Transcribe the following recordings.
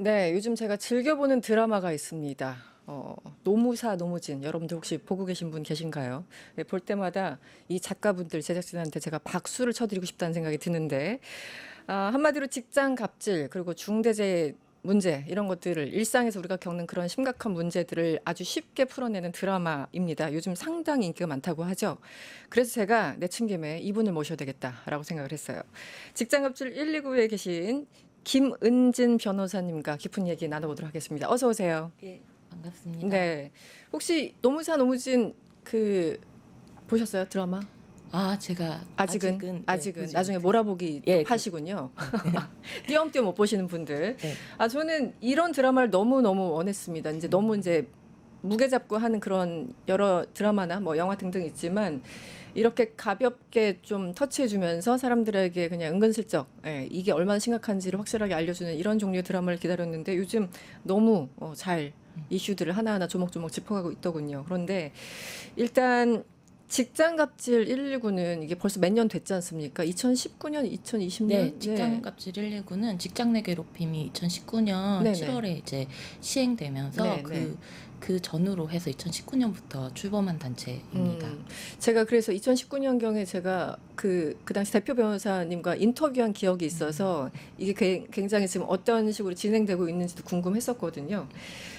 네, 요즘 제가 즐겨보는 드라마가 있습니다. 어, 노무사 노무진 여러분들 혹시 보고 계신 분 계신가요? 네, 볼 때마다 이 작가분들 제작진한테 제가 박수를 쳐드리고 싶다는 생각이 드는데 아, 한마디로 직장 갑질 그리고 중대재해 문제 이런 것들을 일상에서 우리가 겪는 그런 심각한 문제들을 아주 쉽게 풀어내는 드라마입니다. 요즘 상당히 인기가 많다고 하죠. 그래서 제가 내친 김에 이분을 모셔야 되겠다라고 생각을 했어요. 직장 갑질 129에 계신 김은진 변호사님과 깊은 얘기 나눠보도록 하겠습니다. 어서 오세요. 예, 반갑습니다. 네. 혹시 노무사 노무진 그 보셨어요 드라마? 아, 제가 아직은 아직은, 네, 보지 나중에. 몰아보기 예, 그- 하시군요. 띄엄띄엄 못 보시는 분들. 네. 아 저는 이런 드라마를 너무 너무 원했습니다. 이제 너무 이제 무게 잡고 하는 그런 여러 드라마나 뭐 영화 등등 있지만 이렇게 가볍게 좀 터치해주면서 사람들에게 그냥 은근슬쩍 예, 이게 얼마나 심각한지를 확실하게 알려주는 이런 종류의 드라마를 기다렸는데 요즘 너무 어, 잘 이슈들을 하나하나 조목조목 짚어가고 있더군요. 그런데 일단 직장 갑질 119는 이게 벌써 몇 년 됐지 않습니까? 2019년, 2020년 네, 직장 갑질 119는 직장 내 괴롭힘이 2019년 네네. 7월에 이제 시행되면서 네, 그, 네. 그 전후로 해서 2019년부터 출범한 단체입니다. 음, 제가 그래서 2019년경에 제가 그, 그 당시 대표 변호사님과 인터뷰한 기억이 있어서 이게 게- 굉장히 지금 어떤 식으로 진행되고 있는지도 궁금했었거든요.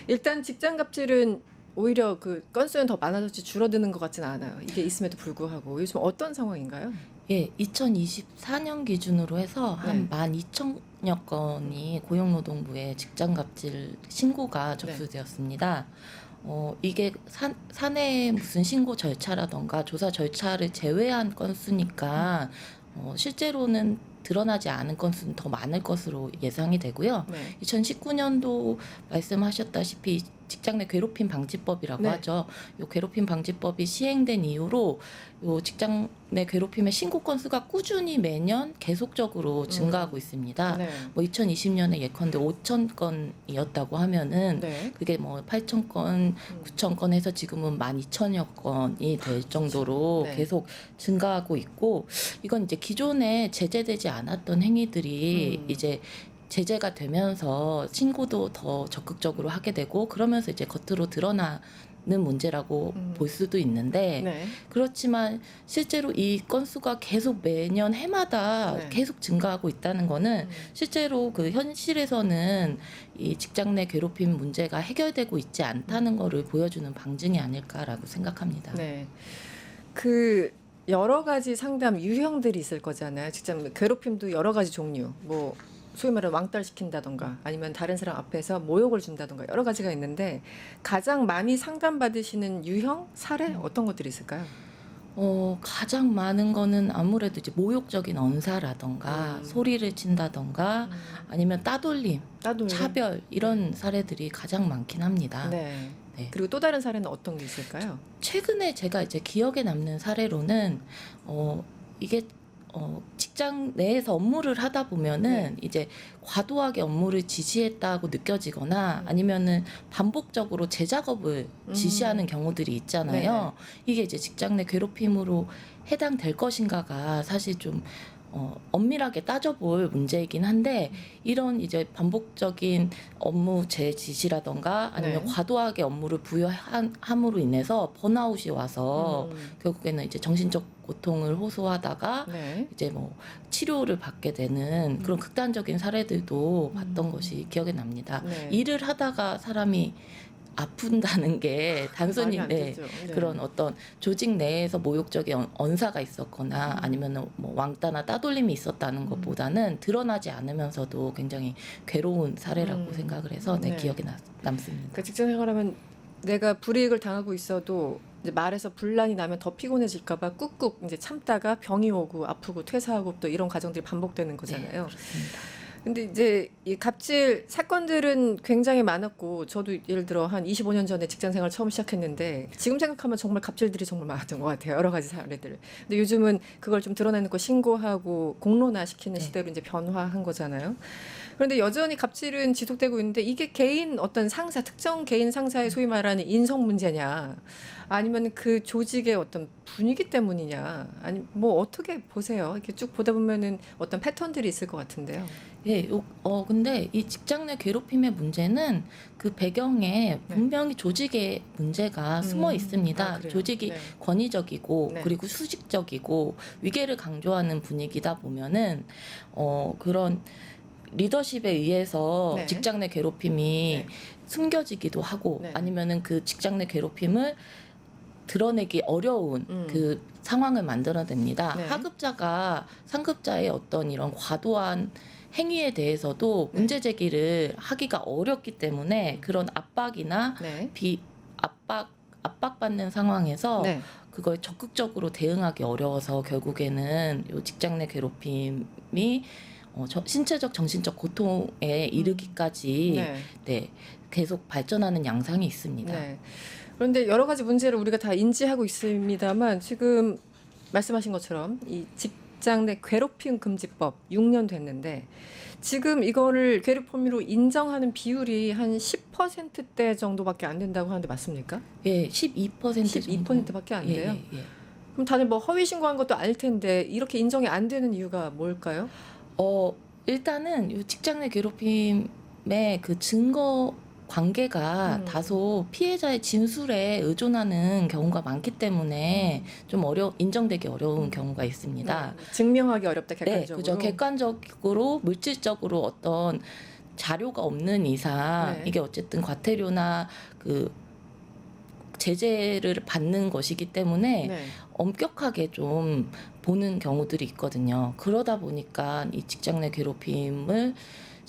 일단 직장 갑질은 오히려 그 건수는 더 많아졌지 줄어드는 것 같지는 않아요. 이게 있음에도 불구하고 요즘 어떤 상황인가요? 예, 2024년 기준으로 해서 한 네. 12,000여 건이 고용노동부에 직장 갑질 신고가 네. 접수되었습니다. 어, 이게 사, 사내 무슨 신고 절차라던가 조사 절차를 제외한 건수니까 어, 실제로는 드러나지 않은 건수는 더 많을 것으로 예상이 되고요. 네. 2019년도 말씀하셨다시피 직장 내 괴롭힘 방지법이라고 네. 하죠. 요 괴롭힘 방지법이 시행된 이후로 요 직장 내 괴롭힘의 신고 건수가 꾸준히 매년 계속적으로 증가하고 있습니다. 네. 뭐 2020년에 예컨대 5천 건이었다고 하면은 네. 그게 뭐 8천 건, 9천 건 해서 지금은 12,000여 건이 될 정도로 네. 계속 증가하고 있고 이건 이제 기존에 제재되지 않았던 행위들이 음. 이제 제재가 되면서 신고도 더 적극적으로 하게 되고 그러면서 이제 겉으로 드러나 는 문제라고 음. 볼 수도 있는데 네. 그렇지만 실제로 이 건수가 계속 매년 해마다 네. 계속 증가하고 있다는 거는 음. 실제로 그 현실에서는 이 직장 내 괴롭힘 문제가 해결되고 있지 않다는 거를 보여주는 방증이 아닐까라고 생각합니다. 네. 그 여러 가지 상담 유형들이 있을 거잖아요. 직장 괴롭힘도 여러 가지 종류. 뭐 소위 말해 왕따를 시킨다던가 아니면 다른 사람 앞에서 모욕을 준다던가 여러 가지가 있는데 가장 많이 상담 받으시는 유형 사례 어떤 것들이 있을까요? 어, 가장 많은 거는 아무래도 이제 모욕적인 언사라던가 음. 소리를 친다던가 아니면 따돌림, 따돌림. 차별 이런 사례들이 가장 많긴 합니다. 네. 네. 그리고 또 다른 사례는 어떤 게 있을까요? 최근에 제가 이제 기억에 남는 사례로는 어 이게 어 직장 내에서 업무를 하다 보면은 네. 이제 과도하게 업무를 지시했다고 느껴지거나 음. 아니면은 반복적으로 재작업을 음. 지시하는 경우들이 있잖아요. 이게 이제 직장 내 괴롭힘으로 해당될 것인가가 사실 좀 어, 엄밀하게 따져볼 문제이긴 한데 이런 이제 반복적인 업무 재지시라던가 아니면 네. 과도하게 업무를 부여함으로 인해서 번아웃이 와서 음. 결국에는 이제 정신적 고통을 호소하다가 네. 이제 뭐 치료를 받게 되는 그런 음. 극단적인 사례들도 봤던 음. 것이 기억에 납니다. 네. 일을 하다가 사람이 아픈다는 게 단순히 말이 안 네. 네. 그런 어떤 조직 내에서 모욕적인 언- 언사가 있었거나 음. 아니면 뭐 왕따나 따돌림이 있었다는 음. 것보다는 드러나지 않으면서도 굉장히 괴로운 사례라고 음. 생각을 해서 네, 네. 기억에 나- 남습니다. 그러니까 직장 생활하면 내가 불이익을 당하고 있어도 이제 말에서 분란이 나면 더 피곤해질까봐 꾹꾹 이제 참다가 병이 오고 아프고 퇴사하고 또 이런 과정들이 반복되는 네, 거잖아요. 그렇습니다. 근데 이제 이 갑질 사건들은 굉장히 많았고 저도 예를 들어 한 25년 전에 직장 생활 처음 시작했는데 지금 생각하면 정말 갑질들이 정말 많았던 것 같아요. 여러 가지 사례들. 근데 요즘은 그걸 좀 드러내는 거 신고하고 공론화 시키는 네. 시대로 이제 변화한 거잖아요. 그런데 여전히 갑질은 지속되고 있는데 이게 개인 어떤 상사 특정 개인 상사의 소위 말하는 인성 문제냐 아니면 그 조직의 어떤 분위기 때문이냐 아니 뭐 어떻게 보세요 이렇게 쭉 보다 보면은 어떤 패턴들이 있을 것 같은데요. 예, 요- 어 근데 이 직장 내 괴롭힘의 문제는 그 배경에 네. 분명히 조직의 문제가 숨어 음, 있습니다. 아? 조직이 네. 권위적이고 네. 그리고 수직적이고 위계를 강조하는 분위기다 보면은 어 그런 리더십에 의해서 네. 직장 내 괴롭힘이 네. 숨겨지기도 하고 네. 아니면은 그 직장 내 괴롭힘을 드러내기 어려운 음. 그 상황을 만들어냅니다. 네. 하급자가 상급자의 어떤 이런 과도한 행위에 대해서도 네. 문제 제기를 하기가 어렵기 때문에 그런 압박이나 네. 비 압박 압박받는 상황에서 네. 그거에 적극적으로 대응하기 어려워서 결국에는 요 직장 내 괴롭힘이 어, 저- 신체적 정신적 고통에 이르기까지 네. 네, 계속 발전하는 양상이 있습니다. 네. 그런데 여러 가지 문제를 우리가 다 인지하고 있습니다만 지금 말씀하신 것처럼 이 직장 내 괴롭힘 금지법 6년 됐는데 지금 이거를 괴롭힘으로 인정하는 비율이 한 10%대 정도밖에 안 된다고 하는데 맞습니까? 예, 12% 12%밖에 안 예, 돼요. 예, 예. 그럼 다들 뭐 허위 신고한 것도 아닐 텐데 이렇게 인정이 안 되는 이유가 뭘까요? 어 일단은 이 직장 내 괴롭힘의 그 증거 관계가 음. 다소 피해자의 진술에 의존하는 경우가 많기 때문에 좀 어려 인정되기 어려운 경우가 있습니다. 네. 증명하기 어렵다 네, 객관적으로. 그죠. 객관적으로 물질적으로 어떤 자료가 없는 이상 네. 이게 어쨌든 과태료나 그 제재를 받는 것이기 때문에 네. 엄격하게 좀 보는 경우들이 있거든요. 그러다 보니까 이 직장 내 괴롭힘을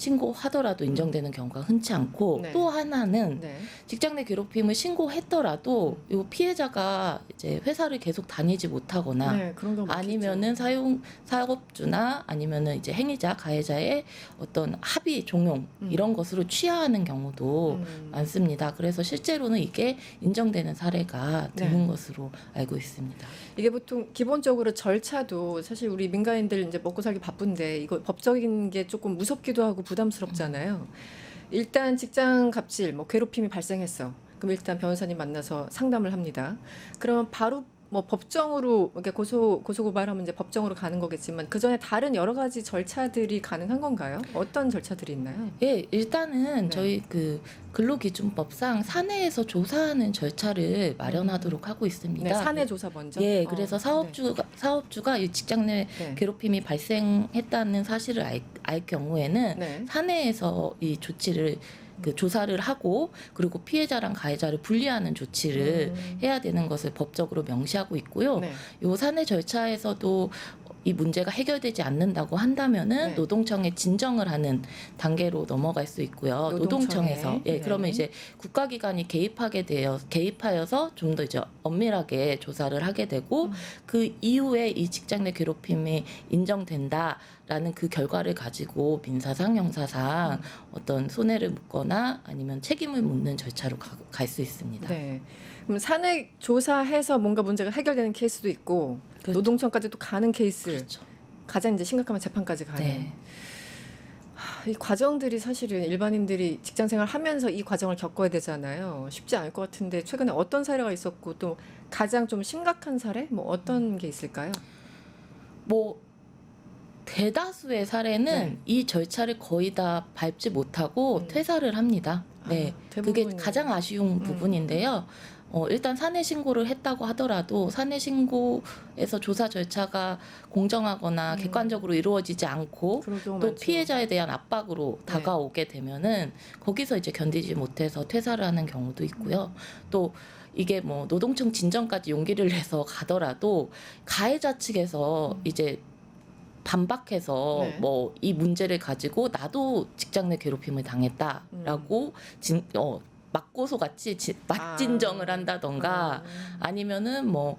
신고하더라도 인정되는 경우가 흔치 않고 네. 또 하나는 네. 직장 내 괴롭힘을 신고했더라도 이 피해자가 이제 회사를 계속 다니지 못하거나 네, 그런 경우 아니면은 사용 사업주나 아니면은 이제 행위자 가해자의 어떤 합의 종용 음. 이런 것으로 취하하는 경우도 음. 많습니다. 그래서 실제로는 이게 인정되는 사례가 네. 드문 것으로 알고 있습니다. 이게 보통 기본적으로 절차도 사실 우리 민간인들 이제 먹고 살기 바쁜데 이거 법적인 게 조금 무섭기도 하고 부담스럽잖아요. 일단 직장 갑질, 뭐 괴롭힘이 발생했어. 그럼 일단 변호사님 만나서 상담을 합니다. 그러면 바로 뭐 법정으로 이렇게 고소 고소 고발하면 이제 법정으로 가는 거겠지만 그 전에 다른 여러 가지 절차들이 가능한 건가요? 어떤 절차들이 있나요? 예, 일단은 네. 저희 그 근로기준법상 사내에서 조사하는 절차를 마련하도록 하고 있습니다. 네, 사내 조사 먼저. 예, 어, 그래서 사업주가 사업주가 이 직장 내 네. 네. 괴롭힘이 발생했다는 사실을 알, 알 경우에는 네. 사내에서 이 조치를 그 조사를 하고 그리고 피해자랑 가해자를 분리하는 조치를 음. 해야 되는 것을 법적으로 명시하고 있고요. 네. 요 사내 절차에서도 이 문제가 해결되지 않는다고 한다면은 네. 노동청에 진정을 하는 단계로 넘어갈 수 있고요. 노동청에. 노동청에서 예 네. 그러면 이제 국가기관이 개입하게 되어 개입하여서 좀 더 이제 엄밀하게 조사를 하게 되고 음. 그 이후에 이 직장 내 괴롭힘이 인정된다라는 그 결과를 가지고 민사상 형사상 음. 어떤 손해를 묻거나 아니면 책임을 묻는 절차로 갈 수 있습니다. 네. 그럼 사내 조사해서 뭔가 문제가 해결되는 케이스도 있고 그렇죠. 노동청까지 또 가는 케이스 그렇죠. 가장 이제 심각하면 재판까지 가는 네. 하, 이 과정들이 사실은 일반인들이 직장 생활 하면서 이 과정을 겪어야 되잖아요. 쉽지 않을 것 같은데 최근에 어떤 사례가 있었고 또 가장 좀 심각한 사례 뭐 어떤 게 있을까요? 뭐 대다수의 사례는 네. 이 절차를 거의 다 밟지 못하고 음. 퇴사를 합니다. 네, 아, 그게 가장 아쉬운 음. 부분인데요. 어, 일단 사내 신고를 했다고 하더라도 사내 신고에서 조사 절차가 공정하거나 음. 객관적으로 이루어지지 않고 또 많죠. 피해자에 대한 압박으로 네. 다가오게 되면은 거기서 이제 견디지 못해서 퇴사를 하는 경우도 있고요. 또 이게 뭐 노동청 진정까지 용기를 내서 가더라도 가해자 측에서 음. 이제 반박해서 네. 뭐이 문제를 가지고 나도 직장 내 괴롭힘을 당했다라고 진, 어, 맞고소 같이 지, 맞진정을 아. 한다던가 음. 아니면은 뭐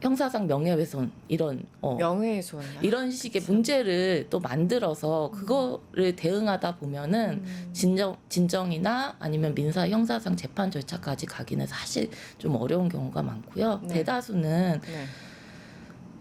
형사상 명예훼손 이런 어, 명예훼손 이런 식의. 문제를 또 만들어서 그거를 대응하다 보면은 음. 진정 진정이나 아니면 민사 형사상 재판 절차까지 가기는 사실 좀 어려운 경우가 많고요. 네. 대다수는 네.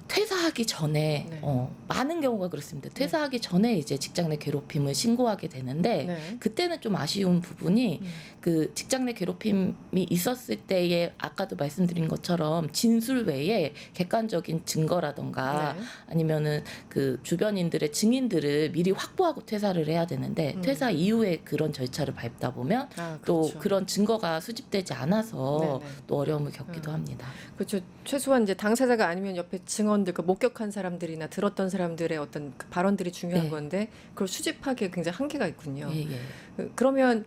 퇴사하기 전에 네. 어, 많은 경우가 그렇습니다. 퇴사하기 전에 이제 직장 내 괴롭힘을 신고하게 되는데 네. 그때는 좀 아쉬운 부분이 음. 그 직장 내 괴롭힘이 있었을 때에 아까도 말씀드린 것처럼 진술 외에 객관적인 증거라던가 네. 아니면은 그 주변인들의 증인들을 미리 확보하고 퇴사를 해야 되는데 음. 퇴사 이후에 그런 절차를 밟다 보면 아, 또 그렇죠. 그런 증거가 수집되지 않아서 네, 네. 또 어려움을 겪기도 음. 합니다. 그렇죠. 최소한 이제 당사자가 아니면 옆에 증언 들, 그 목격한 사람들이나 들었던 사람들의 어떤 그 발언들이 중요한 네. 건데 그걸 수집하기에 굉장히 한계가 있군요. 예, 예. 그- 그러면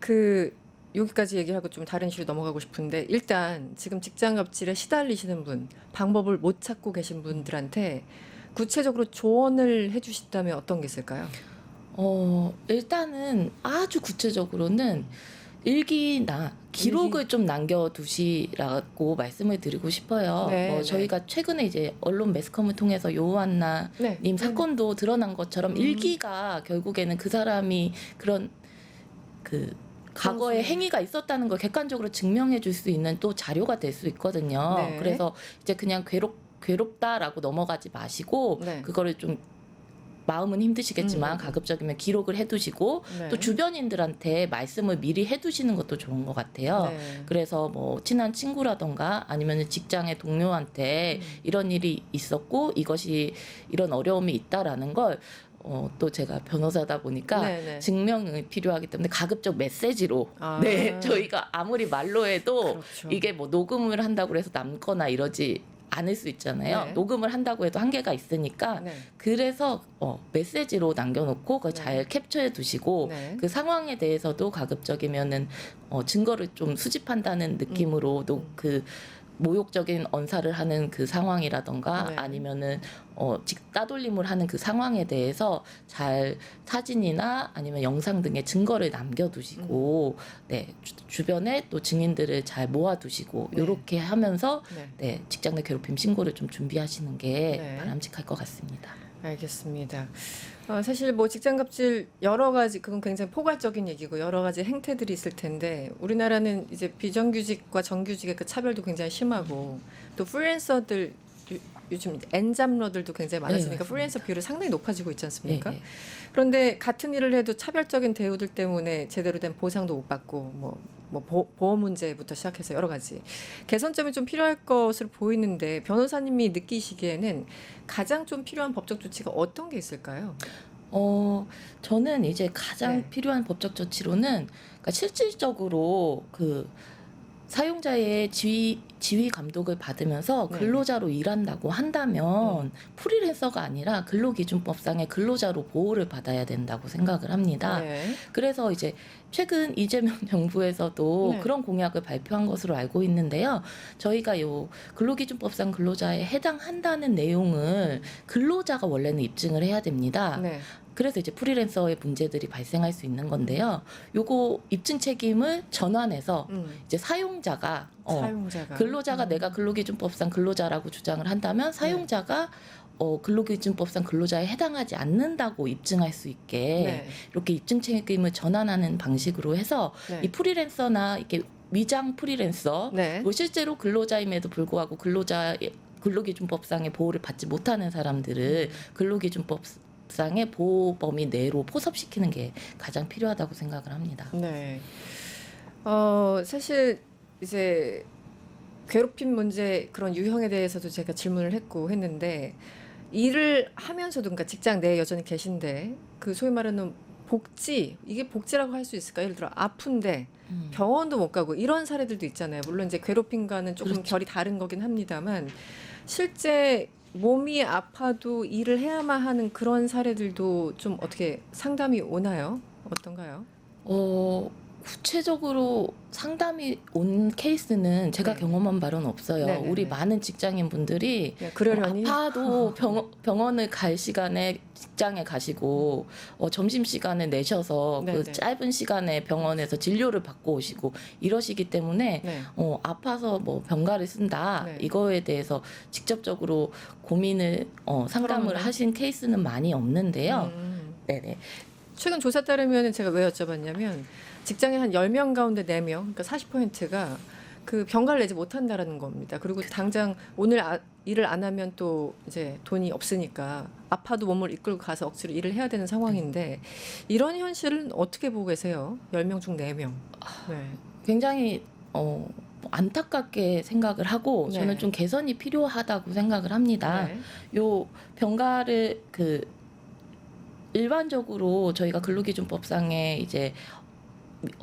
그 여기까지 얘기하고 좀 다른 시로 넘어가고 싶은데 일단 지금 직장 갑질에 시달리시는 분, 방법을 못 찾고 계신 분들한테 구체적으로 조언을 해주신다면 어떤 게 있을까요? 어, 일단은 아주 구체적으로는 일기나 기록을 좀 남겨두시라고 말씀을 드리고 싶어요. 네, 뭐 네. 저희가 최근에 이제 언론 매스컴을 통해서 요한나 네, 님 사건도 드러난 것처럼 음. 일기가 결국에는 그 사람이 그런 그 과거에. 행위가 있었다는 걸 객관적으로 증명해 줄 수 있는 또 자료가 될 수 있거든요. 네. 그래서 이제 그냥 괴롭 괴롭다라고 넘어가지 마시고 네. 그거를 좀 마음은 힘드시겠지만 음. 가급적이면 기록을 해두시고 네. 또 주변인들한테 말씀을 미리 해두시는 것도 좋은 것 같아요. 네. 그래서 뭐 친한 친구라던가 아니면 직장의 동료한테 음. 이런 일이 있었고 이것이 이런 어려움이 있다라는 걸 어, 또 제가 변호사다 보니까 네, 네. 증명이 필요하기 때문에 가급적 메시지로 아. 네 저희가 아무리 말로 해도 그렇죠. 이게 뭐 녹음을 한다고 해서 남거나 이러지 않을 수 있잖아요. 네. 녹음을 한다고 해도 한계가 있으니까 네. 그래서 어, 메시지로 남겨놓고 그걸 네. 잘 캡처해 두시고 네. 그 상황에 대해서도 가급적이면은 어, 증거를 좀 수집한다는 느낌으로도 음. 그 모욕적인 언사를 하는 그 상황이라던가 네. 아니면은 어, 직 따돌림을 하는 그 상황에 대해서 잘 사진이나 아니면 영상 등의 증거를 남겨두시고 음. 네 주, 주변에 또 증인들을 잘 모아두시고 네. 이렇게 하면서 네. 네 직장 내 괴롭힘 신고를 좀 준비하시는 게 네. 바람직할 것 같습니다. 알겠습니다. 어, 사실 뭐 직장 갑질 여러 가지 그건 굉장히 포괄적인 얘기고 여러 가지 행태들이 있을 텐데 우리나라는 이제 비정규직과 정규직의 그 차별도 굉장히 심하고 또 프리랜서들 요- 요즘 엔잡러들도 굉장히 많아지니까 맞습니다. 프리랜서 비율이 상당히 높아지고 있지 않습니까? 네, 네. 그런데 같은 일을 해도 차별적인 대우들 때문에 제대로 된 보상도 못 받고 뭐, 뭐 보, 보험 문제부터 시작해서 여러 가지 개선점이 좀 필요할 것으로 보이는데 변호사님이 느끼시기에는 가장 좀 필요한 법적 조치가 어떤 게 있을까요? 어, 저는 이제 가장 네. 필요한 법적 조치로는 그러니까 실질적으로 그 사용자의 지휘 지휘 감독을 받으면서 네. 근로자로 일한다고 한다면 프리랜서가 아니라 근로기준법상의 근로자로 보호를 받아야 된다고 생각을 합니다. 네. 그래서 이제 최근 이재명 정부에서도 네. 그런 공약을 발표한 것으로 알고 있는데요. 저희가 요 근로기준법상 근로자에 해당한다는 내용을 근로자가 원래는 입증을 해야 됩니다. 네. 그래서 이제 프리랜서의 문제들이 발생할 수 있는 건데요. 요거 입증 책임을 전환해서 음, 이제 사용자가 어, 사용자가 근로자가 음. 내가 근로기준법상 근로자라고 주장을 한다면 사용자가 어, 근로기준법상 근로자에 해당하지 않는다고 입증할 수 있게 네. 이렇게 입증 책임을 전환하는 방식으로 해서 네. 이 프리랜서나 이렇게 위장 프리랜서 네. 뭐 실제로 근로자임에도 불구하고 근로자 근로기준법상의 보호를 받지 못하는 사람들을 근로기준법 상의 보호 범위 내로 포섭시키는 게 가장 필요하다고 생각을 합니다. 네. 어, 사실 이제 괴롭힘 문제 그런 유형에 대해서도 제가 질문을 했고 했는데 일을 하면서도 그러니까 직장 내에 여전히 계신데 그 소위 말하는 복지 이게 복지라고 할 수 있을까? 예를 들어 아픈데 음. 병원도 못 가고 이런 사례들도 있잖아요. 물론 이제 괴롭힘과는 조금 그렇죠. 결이 다른 거긴 합니다만 실제 몸이 아파도 일을 해야만 하는 그런 사례들도 좀 어떻게 상담이 오나요? 어떤가요? 어, 구체적으로 상담이 온 케이스는 제가 네. 경험한 바는 없어요. 네네네. 우리 많은 직장인 분들이 그냥 그러려니 아파도 병, 병원을 갈 시간에 직장에 가시고 어, 점심 시간에 내셔서 네네. 그 짧은 시간에 병원에서 진료를 받고 오시고 이러시기 때문에 네. 어, 아파서 뭐 병가를 쓴다 네. 이거에 대해서 직접적으로 고민을 어, 상담을 털어놓는? 하신 케이스는 많이 없는데요. 음. 네네. 최근 조사 따르면 제가 왜 여쭤봤냐면 직장에 한 10명 가운데 4명, 그러니까 40%가 그 병가를 내지 못한다라는 겁니다. 그리고 당장 오늘 아- 일을 안 하면 또 이제 돈이 없으니까 아파도 몸을 이끌고 가서 억지로 일을 해야 되는 상황인데 이런 현실은 어떻게 보고 계세요? 10명 중 4명. 네. 굉장히 어, 안타깝게 생각을 하고 네. 저는 좀 개선이 필요하다고 생각을 합니다. 네. 요 병가를 그 일반적으로 저희가 근로기준법상에 이제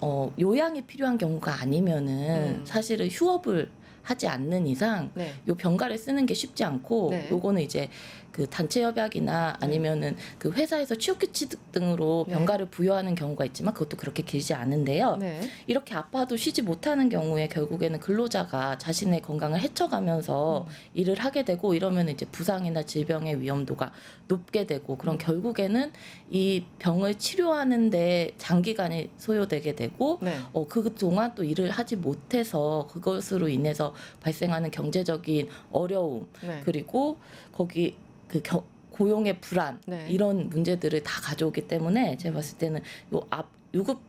어 요양이 필요한 경우가 아니면은 음. 사실은 휴업을 하지 않는 이상 네. 요 병가를 쓰는 게 쉽지 않고 네. 요거는 이제 그 단체 협약이나 아니면은 그 회사에서 취업 규칙 등으로 네. 병가를 부여하는 경우가 있지만 그것도 그렇게 길지 않은데요. 네. 이렇게 아파도 쉬지 못하는 경우에 결국에는 근로자가 자신의 건강을 해쳐가면서 음. 일을 하게 되고 이러면 이제 부상이나 질병의 위험도가 높게 되고 그럼 음. 결국에는 이 병을 치료하는데 장기간이 소요되게 되고 네. 어, 그 동안 또 일을 하지 못해서 그것으로 인해서 발생하는 경제적인 어려움 네. 그리고 거기 그 겨, 고용의 불안 네. 이런 문제들을 다 가져오기 때문에 제가 봤을 때는 요앞 유급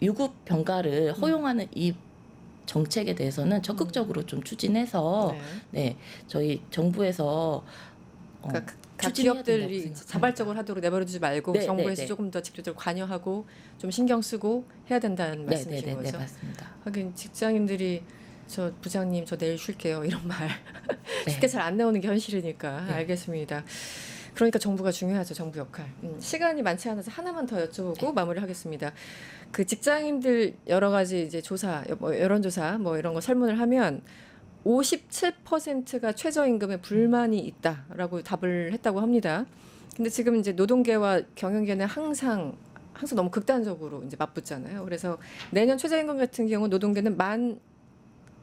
유급 병가를 음. 허용하는 이 정책에 대해서는 적극적으로 좀 추진해서 네. 네 저희 정부에서 어, 그러니까 각 추진해야 된다고 기업들이. 자발적으로 하도록 내버려두지 말고 네, 정부에서 네, 네. 조금 더 직접적으로 관여하고 좀 신경 쓰고 해야 된다는 말씀이신 네 네네 네, 거죠. 맞습니다. 하긴 직장인들이 저 부장님 저 내일 쉴게요 이런 말 네. 쉽게 잘 안 나오는 게 현실이니까 네. 알겠습니다. 그러니까 정부가 중요하죠 정부 역할. 음, 시간이 많지 않아서 하나만 더 여쭤보고 네. 마무리하겠습니다. 그 직장인들 여러 가지 이제 조사, 뭐 여론조사 뭐 이런 거 설문을 하면 57%가 최저임금에 불만이 있다라고 답을 했다고 합니다. 근데 지금 이제 노동계와 경영계는 항상 항상 너무 극단적으로 이제 맞붙잖아요. 그래서 내년 최저임금 같은 경우 노동계는 만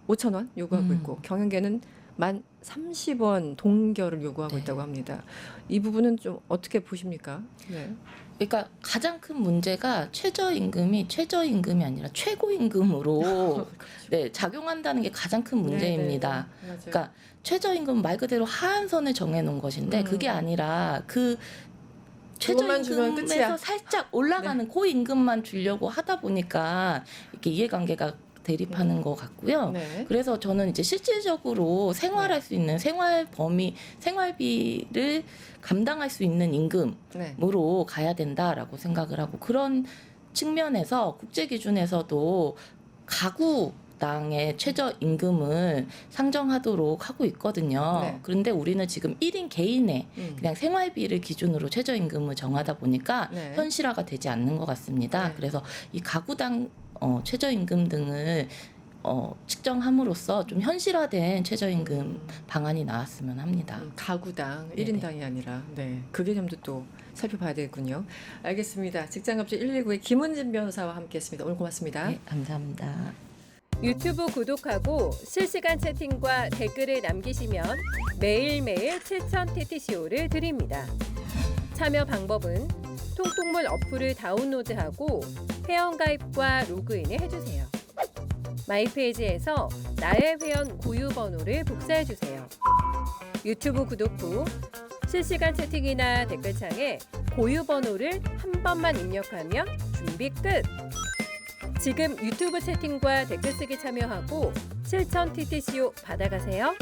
5천 원 요구하고 음. 있고 경영계는 만 30원 동결을 요구하고 네. 있다고 합니다. 이 부분은 좀 어떻게 보십니까? 네. 그러니까 가장 큰 문제가 최저임금이 최저임금이 아니라 최고임금으로 네, 작용한다는 게 가장 큰 문제입니다. 네, 네, 네. 맞아요. 그러니까 최저임금 말 그대로 하한선을 정해놓은 것인데 음. 그게 아니라 그. 최저임금에서 살짝 올라가는 고임금만 주려고 하다 보니까 이렇게 이해관계가 대립하는 것 같고요. 네. 그래서 저는 이제 실질적으로 생활할 수 있는 생활 범위, 생활비를 감당할 수 있는 임금으로 네. 가야 된다라고 생각을 하고 그런 측면에서 국제 기준에서도 가구 당의 최저 임금을 상정하도록 하고 있거든요. 네. 그런데 우리는 지금 1인 개인의 음. 그냥 생활비를 기준으로 최저 임금을 정하다 보니까 네. 현실화가 되지 않는 것 같습니다. 네. 그래서 이 가구당 어, 최저임금 등을 어, 측정함으로써 좀 현실화된 최저임금 방안이 나왔으면 합니다. 음, 가구당 네네. 1인당이 아니라 네. 그 개념도 또 살펴봐야 되겠군요. 알겠습니다. 직장갑질 119의 김은진 변호사와 함께했습니다. 오늘 고맙습니다. 네, 감사합니다. 유튜브 구독하고 실시간 채팅과 댓글을 남기시면 매일매일 7천 TTCO를 드립니다. 참여 방법은 통통물 어플을 다운로드하고 회원가입과 로그인을 해주세요. 마이페이지에서 나의 회원 고유 번호를 복사해주세요. 유튜브 구독 후 실시간 채팅이나 댓글창에 고유 번호를 한 번만 입력하면 준비 끝! 지금 유튜브 채팅과 댓글 쓰기 참여하고 실천 TTCO 받아가세요.